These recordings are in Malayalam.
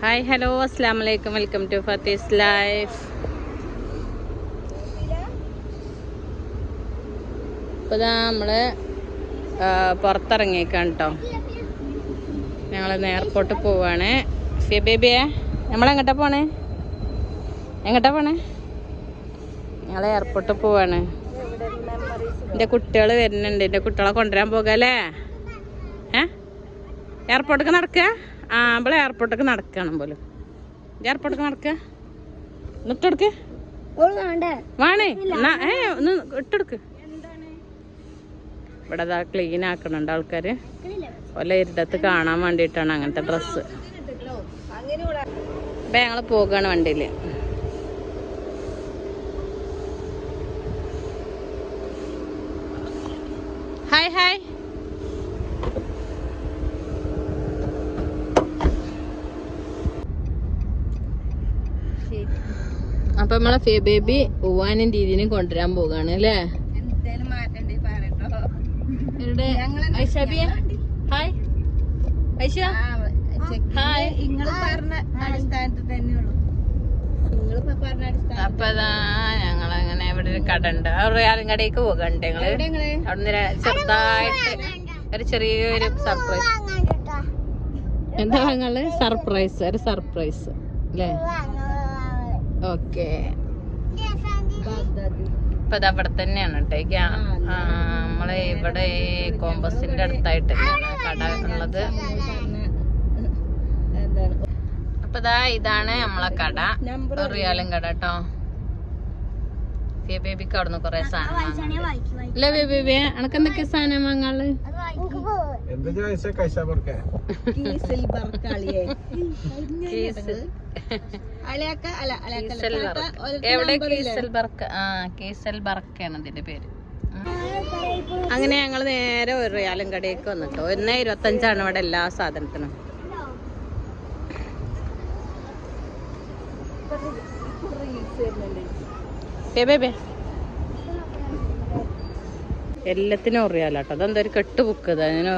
ഹായ് ഹലോ അസ്സാം വലൈക്കും വെൽക്കം ടു ഫത്തീസ് ലൈഫ് ഇപ്പോൾ ഇതാ നമ്മൾ പുറത്തിറങ്ങിയേക്കാണ് കേട്ടോ ഞങ്ങൾ എയർപോർട്ട് പോവാണ്. ഫിയ ബേബിയെ നമ്മളെങ്ങോട്ടാ പോണേ? എങ്ങോട്ടാ പോണേ? ഞങ്ങൾ എയർപോർട്ട് പോവാണ്. എന്റെ കുട്ടികൾ വരുന്നുണ്ട്. എന്റെ കുട്ടികളെ കൊണ്ടുവരാൻ പോകാല്ലേ? ഏ? എയർപോർട്ടൊക്കെ നടക്കുക ആ നമ്മൾ എയർപോർട്ടിലേക്ക് നടക്കണം പോലും എയർപോർട്ടിലേക്ക് നടക്കുക ഇട്ടെടുക്ക് വേണേ. ഏ ഒന്ന് ഇട്ടെടുക്ക്. ഇവിടെ അതാ ക്ലീൻ ആക്കണുണ്ട് ആൾക്കാര്. ഓല ഇരുടത്ത് കാണാൻ വേണ്ടിയിട്ടാണ് അങ്ങനത്തെ ഡ്രസ്സ് ഇപ്പൊ ഞങ്ങൾ പോകാണ് വണ്ടിയിൽ. ഹായ് ഹായ് അപ്പൊ നമ്മളെ ഫേ ബേബി ഉവാനും രീതിയിലും കൊണ്ടുവരാൻ പോകാണ് അല്ലേ? ഹായ്. ഐഷ? ഹായ്. പറഞ്ഞ അടിസ്ഥാനത്തിൽ തന്നെയുള്ളൂ അപ്പൊ ഞങ്ങളങ്ങനെ ഇവിടെ ഒരു കട ഉണ്ട്. കടയിലേക്ക് പോകണ്ട കടയ്ക്ക് പോകണ്ട് ഞങ്ങൾ അവിടെ അവിടുന്ന് ചെറുതായിട്ട് ഒരു ചെറിയൊരു സർപ്രൈസ് എന്താ ഞങ്ങൾ സർപ്രൈസ് ഒരു സർപ്രൈസ് അല്ലേ? ഓക്കെ ഇപ്പൊ അവിടെ തന്നെയാണ് കേട്ടോ നമ്മളെ ഇവിടെ കോമ്പസിന്റെ അടുത്തായിട്ട് തന്നെയാണ് കട ഉള്ളത് അപ്പൊ ഇതാ ഇതാണ് നമ്മളെ കട റിയാലും കട കേട്ടോ ബേബിക്ക് അവിടുന്ന് കൊറേ സാധനം ഇല്ല ബേബി അനക്ക് എന്തൊക്കെ സാധനം വാങ്ങാൾ എന്ത് ചോദിച്ച കൈസ കൊടുക്ക കീസിൽ ബർക്കാളിയെ. കീസ് അലയാക്ക അല്ല അലയാക്ക എവിടെ കീസൽ ബർക്ക്? ആ ഇതിന്റെ പേര്. അങ്ങനെ ഞങ്ങൾ നേരെ ഒരു റിയാലും കടയിലേക്ക് വന്നിട്ടോ. ഒന്നേ ഇരുപത്തഞ്ചാണ് ഇവിടെ എല്ലാ സാധനത്തിനും. ഏ ബേബേ എല്ലാത്തിനും അറിയാലോ അതെന്താ ഒരു കെട്ട് ബുക്ക് അതിനും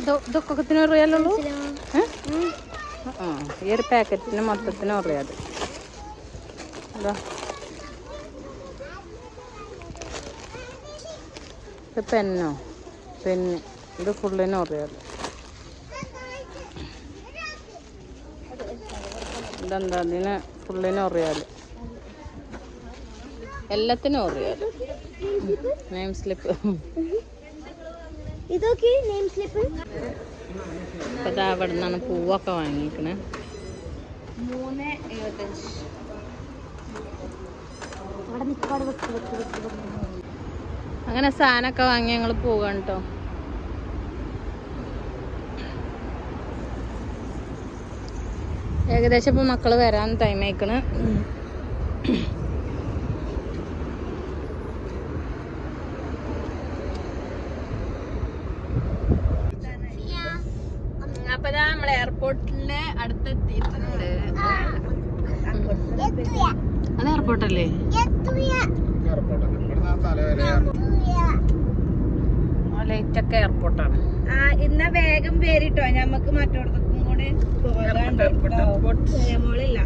ഇതൊ- ഇതൊക്കെ ഏ? ആ ഈ ഒരു പാക്കറ്റിന് മൊത്തത്തിന് അറിയാതെ ഇതാ. ഇത് പെന്നോ? പെന്ന്. ഇത് ഫുള്ളിനും അറിയാതെ ഇതെന്താ ഇതിന് ഫുള്ളിനും അറിയാൽ എല്ലാത്തിനും അറിയാൽ നെയിം സ്ലിപ്പ്. ഇതൊക്കെ നെയിം സ്ലിപ്പ്. ഇപ്പൊ അവിടെ നിന്നാണ് പൂവൊക്കെ വാങ്ങിക്കണേ. മൂന്ന് എഴുപത്തഞ്ച്. അങ്ങനെ സാധനമൊക്കെ വാങ്ങി ഞങ്ങൾ പോവാണ് കേട്ടോ ഏകദേശം ഇപ്പൊ മക്കൾ വരാൻ ടൈം ആയിക്കണ്. അപ്പൊ നമ്മൾ എയർപോർട്ടിന്റെ അടുത്തെത്തിയിട്ടുണ്ട്. അത് എയർപോർട്ടല്ലേ ലൈറ്റ് ഒക്കെ എയർപോർട്ടാണ് ആ ഇന്ന വേഗം പേരിട്ടോ ഞമ്മക്ക് മറ്റോടത്തും പോകാണ്ട് മോളില്ല.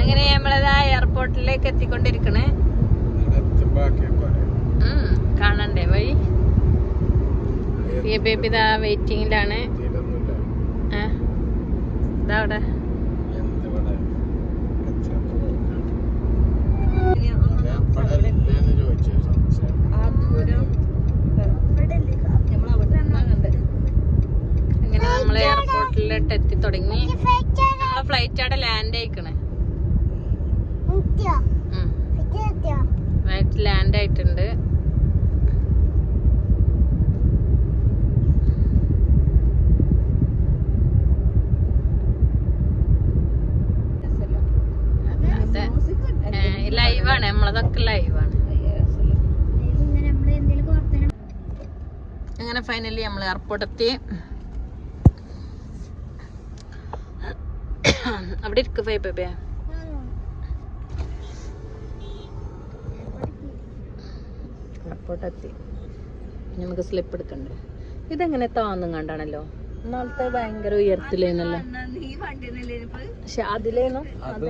അങ്ങനെ നമ്മളതാ എയർപോർട്ടിലേക്ക് എത്തിക്കൊണ്ടിരിക്കണേ. കാണണ്ടേ വഴി? ഈ ബേബി ഇതാ വെയിറ്റിംഗിലാണ് ഇതാ അവിടെ. ആ ദൂരം നമ്മൾ എയർപോർട്ടിലോട്ട് എത്തി തുടങ്ങി. നമ്മളെ ഫ്ലൈറ്റ് അവിടെ ലാൻഡ് ആയിക്കണേ. ഫ്ലൈറ്റ് ലാൻഡ് ആയിട്ടുണ്ട്. ലൈവാണ് നമ്മളതൊക്കെ ലൈവാണ് അങ്ങനെ ഫൈനലി നമ്മൾ എയർപോർട്ട് എത്തി അവിടെ ഇരിക്ക് ഫൈബേ ഇനി നമുക്ക് സ്ലിപ്പ് എടുക്കണ്ടേ? ഇതെങ്ങനെ താന്നും കണ്ടാണല്ലോ? ഒന്നാമത്തെ ഭയങ്കര ഉയരത്തിലേന്നല്ലോ പക്ഷെ അതിലേനോ അത്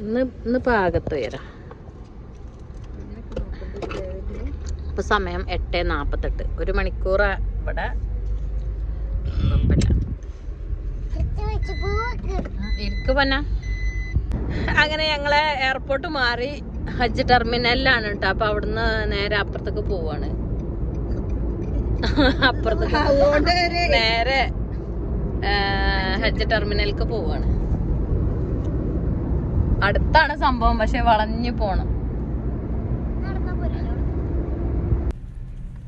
ഇന്ന് ഇന്ന് പാകത്ത് ഉയരം. ഇപ്പൊ സമയം എട്ട് നാപ്പത്തെട്ട്. ഒരു മണിക്കൂർ ഇവിടെ കുഴപ്പമില്ല. ഇരിക്ക് പന്ന. അങ്ങനെ ഞങ്ങളെ എയർപോർട്ട് മാറി ഹജ്ജ് ടെർമിനലിലാണ് കേട്ടോ അപ്പൊ അവിടുന്ന് നേരെ അപ്പുറത്തേക്ക് പോവാണ്. അപ്പുറത്തേക്ക് നേരെ ഹജ്ജ് ടെർമിനലിലേക്ക് പോവാണ്. അടുത്താണ് സംഭവം പക്ഷെ വളഞ്ഞു പോണം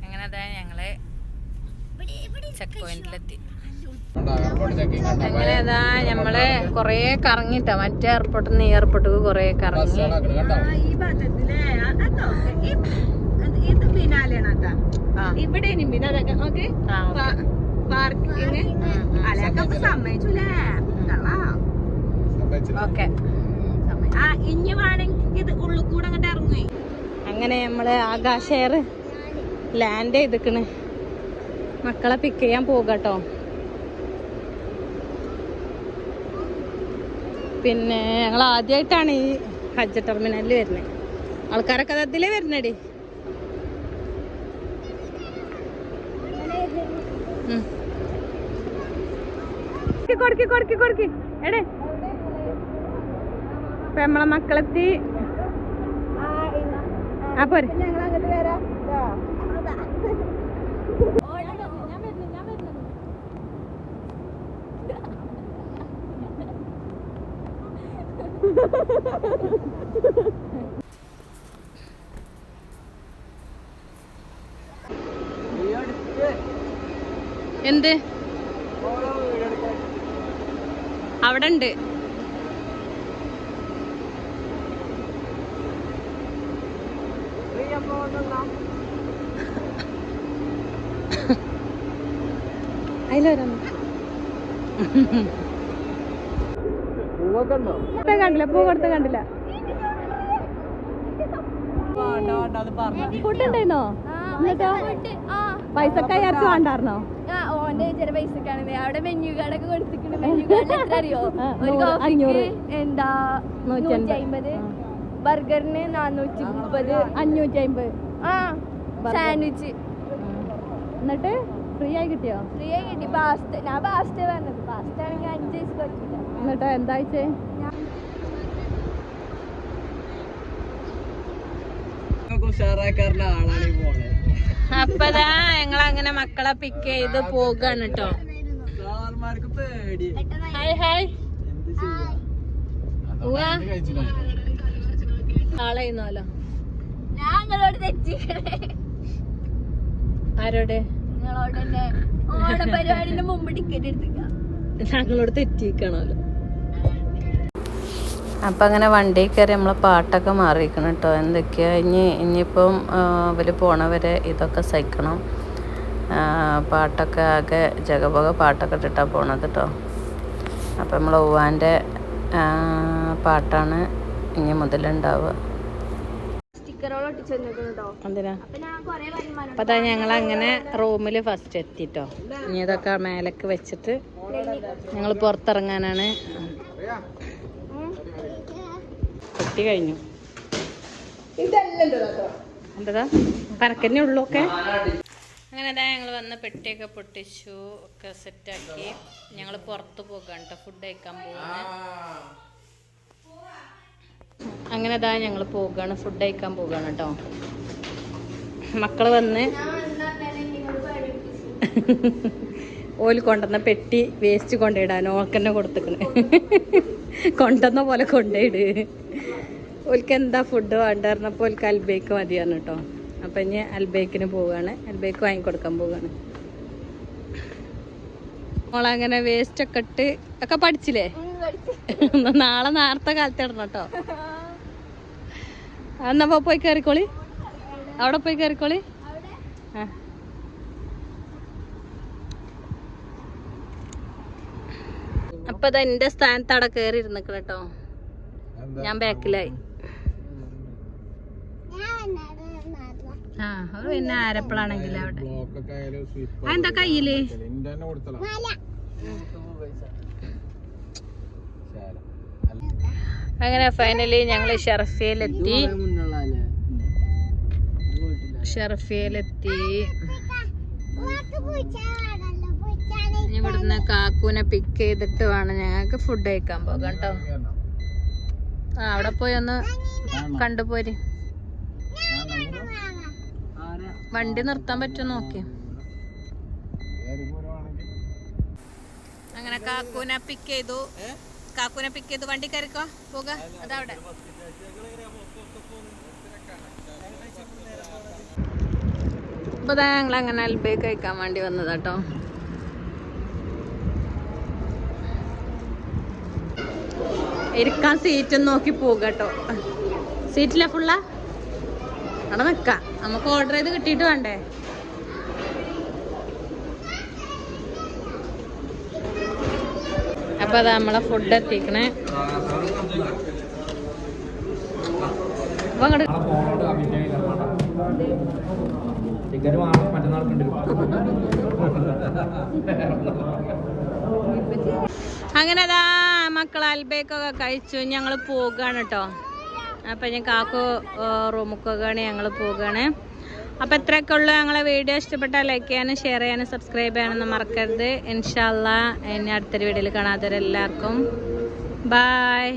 അങ്ങനെ അതാ ഞങ്ങൾ ചെക്ക് പോയിന്റിലെത്തി അങ്ങനെതാ ഞമ്മൾ കൊറേ കറങ്ങിട്ട മറ്റേ എയർപോർട്ടിൽ നിന്ന് എയർപോർട്ടിക്ക് കൊറേ കറങ്ങി ആ, ഈ ഭാഗത്തില്ലേ അതോ ഈ- അത് ഇത് പിന്നാലെയാണ് അതാ ഇവിടെ ഇനി പിന്നെ അതൊക്കെ ഓക്കെ ആ, ഓക്കേ. പാർക്കിങ് അലൊക്കെ സമ്മതിച്ചൂലേ കള്ളാ. സമ്മതിച്ചില്ല. ഓക്കെ ആ ഇനി വേണമെങ്കിൽ ഇത് ഉള്ളിൽ കൂടെ അങ്ങോട്ട് ഇറങ്ങുവേ അങ്ങനെ നമ്മൾ ആകാശ എയർ ലാൻഡ് ചെയ്തിക്കണ് മക്കളെ പിക്ക് ചെയ്യാൻ പോകട്ടോ. പിന്നെ ഞങ്ങൾ ആദ്യമായിട്ടാണ് ഈ ഹജ്ജ് ടെർമിനലിൽ വരുന്നത് ആൾക്കാരൊക്കെ അതിലേ വരുന്നടി. കൊടുക്കി കൊടുക്കി കൊടുക്കി എടേ. അപ്പൊ നമ്മളെ മക്കളെത്തി. ആ പോരെ ഞങ്ങൾ അങ്ങോട്ട് വരാം എന്ത്? അവിടെ ഉണ്ട്. അതിലൊരാ കണ്ടില്ല പൂ കൊടുത്ത് കണ്ടില്ല. കൂട്ടുണ്ടായിരുന്നോ എന്നിട്ടോ പൈസക്കായി അരച്ച് വേണ്ടായിരുന്നോ? ഓന്റെ ചെറിയ പൈസക്കാണ് അവിടെ മെനു കാർഡൊക്കെ കൊടുത്തിട്ടുണ്ട്. മെനു അറിയോ? ഒരു കോഫിക്ക്. എന്താ നൂറ്റി. അമ്പത് ബർഗറിന് നാനൂറ്റി മുപ്പത് അഞ്ഞൂറ്റി അമ്പത് ആ. സാൻഡ്വിച്ച് എന്നിട്ട് ഫ്രീ ആയി കിട്ടിയോ? ഫ്രീ ആയി കിട്ടി. പാസ്ത ഞാൻ പാസ്ത പറഞ്ഞത്. പാസ്ത ആണെങ്കിൽ അഞ്ച് വയസ്സ് പറ്റില്ല. എന്നിട്ട് പോണേ അപ്പതാ ഞങ്ങൾ അങ്ങനെ മക്കളെ പിക്ക് ചെയ്ത് പോകാണ് കേട്ടോ പേടി. Hi hi. എന്ത് ചെയ്യാ? ഉവ്വ. എന്ത് കഴിച്ചില്ല ആളെയ്യുന്നോലോ ഞാൻ നിങ്ങളോട് തെറ്റിക്കണേ. ആരോട്? നിങ്ങളോട് തന്നെ. ഓണ പരിപാടിന്റെ മുമ്പ് ടിക്കറ്റ് എടുത്തിക്കാം. ഞങ്ങളോട് തെറ്റിക്കണല്ലോ അപ്പം അങ്ങനെ വണ്ടി കയറി നമ്മൾ പാട്ടൊക്കെ മാറിയിരിക്കണം കേട്ടോ. എന്തൊക്കെയാ? ഇനി ഇനിയിപ്പം ഇവർ പോണവരെ ഇതൊക്കെ സഹിക്കണം. പാട്ടൊക്കെ ആകെ ജഗപക പാട്ടൊക്കെ ഇട്ടിട്ടാണ് പോണത് കേട്ടോ. അപ്പം നമ്മൾ ഉവാന്റെ പാട്ടാണ് ഇനി മുതലുണ്ടാവുക. അപ്പം അതാ ഞങ്ങൾ അങ്ങനെ റൂമിൽ ഫസ്റ്റ് എത്തിട്ടോ ഇനി ഇതൊക്കെ മേലക്ക് വെച്ചിട്ട് ഞങ്ങൾ പുറത്തിറങ്ങാനാണ്. എത്തി കഴിഞ്ഞു. എന്താ? പറക്കന്നെ ഉള്ളൂ ഒക്കെ. അങ്ങനെ അതാ ഞങ്ങൾ വന്ന് പെട്ടിയൊക്കെ പൊട്ടിച്ചു ഒക്കെ സെറ്റാക്കി. ഞങ്ങൾ പുറത്ത് പോകാൻ കേട്ടോ ഫുഡ് കഴിക്കാൻ പോകുന്നത് അങ്ങനെ അതാ ഞങ്ങൾ പോകാണ് ഫുഡ് കഴിക്കാൻ പോകാണ് കേട്ടോ മക്കൾ വന്ന്. ഓൽ കൊണ്ടുവന്ന പെട്ടി വേസ്റ്റ് കൊണ്ടിടാൻ ഓൾക്കെന്നെ കൊടുത്തേക്കണ്. കൊണ്ടുവന്ന പോലെ കൊണ്ടുപോയിട് ഓൽക്ക് എന്താ ഫുഡ് വേണ്ട പറഞ്ഞപ്പോൾ ഓൽക്ക് അൽബേക്ക് മതിയാണ് കേട്ടോ അപ്പം ഇനി അൽബേക്കിന് പോവുകയാണ് അൽബേക്ക് വാങ്ങിക്കൊടുക്കാൻ പോവുകയാണ് മോളങ്ങനെ വേസ്റ്റ് ഒക്കെ ഇട്ട് ഒക്കെ പഠിച്ചില്ലേ? നാളെ നേരത്തെ കാലത്ത് ഇടണം കേട്ടോ എന്നപ്പോ പോയി കയറിക്കോളി അവിടെ പോയി കയറിക്കോളി അപ്പൊ അത് എന്റെ സ്ഥാനത്ത് അവിടെ കയറി ഇരുന്നിക്കണ കേട്ടോ ഞാൻ ബാക്കിലായി ആ അത് പിന്നെ ആരപ്പളാണെങ്കിലും അവിടെ. ആ, എന്താ കയ്യിൽ? അങ്ങനെ ഫൈനലി ഞങ്ങൾ ഷെർഫിയിലെത്തി ഷെർഫിയിലെത്തി ഇനി ഇവിടുന്ന് കാക്കൂനെ പിക്ക് ചെയ്തിട്ട് വേണം ഞങ്ങൾക്ക് ഫുഡ് കഴിക്കാൻ പോകാം കേട്ടോ. ആ അവിടെ പോയി ഒന്ന് കണ്ടുപോരി ആരാ വണ്ടി നിർത്താൻ പറ്റുമോ നോക്കി. അങ്ങനെ കാക്കൂനെ പിക്ക് ചെയ്തു. കാക്കൂനെ പിക്ക് ചെയ്തു. വണ്ടി കയറിക്കോ? പോക. അതവിടെ. ഇപ്പൊ ദാ ഞങ്ങൾ അങ്ങനെ അൽബേ കഴിക്കാൻ വേണ്ടി വന്നതാട്ടോ ഇരിക്കാൻ സീറ്റ് നോക്കി പോകട്ടോ സീറ്റില്ല ഫുള്ളാ അവിടെ നിക്കാം നമുക്ക് ഓർഡർ ചെയ്ത് കിട്ടിയിട്ട് വേണ്ടേ? അപ്പൊ അത് നമ്മളെ ഫുഡ് എത്തിക്കണേ. അപ്പൊ അങ്ങോട്ട് അങ്ങനെ അതാ മക്കൾ അൽബേക്കൊക്കെ കഴിച്ചു. ഞങ്ങൾ പോകാണ് കേട്ടോ. അപ്പം ഞാൻ കാക്കു റൂമുക്കുകയാണ് ഞങ്ങൾ പോവുകയാണ് അപ്പം ഇത്രയൊക്കെ ഉള്ളു ഞങ്ങളെ വീഡിയോ. ഇഷ്ടപ്പെട്ടാൽ ലൈക്ക് ചെയ്യാനും ഷെയർ ചെയ്യാനും സബ്സ്ക്രൈബ് ചെയ്യാനൊന്നും മറക്കരുത്. ഇൻഷാല്ല ഇനി അടുത്തൊരു വീഡിയോയിൽ കാണാത്തവരെല്ലാവർക്കും. ബായ്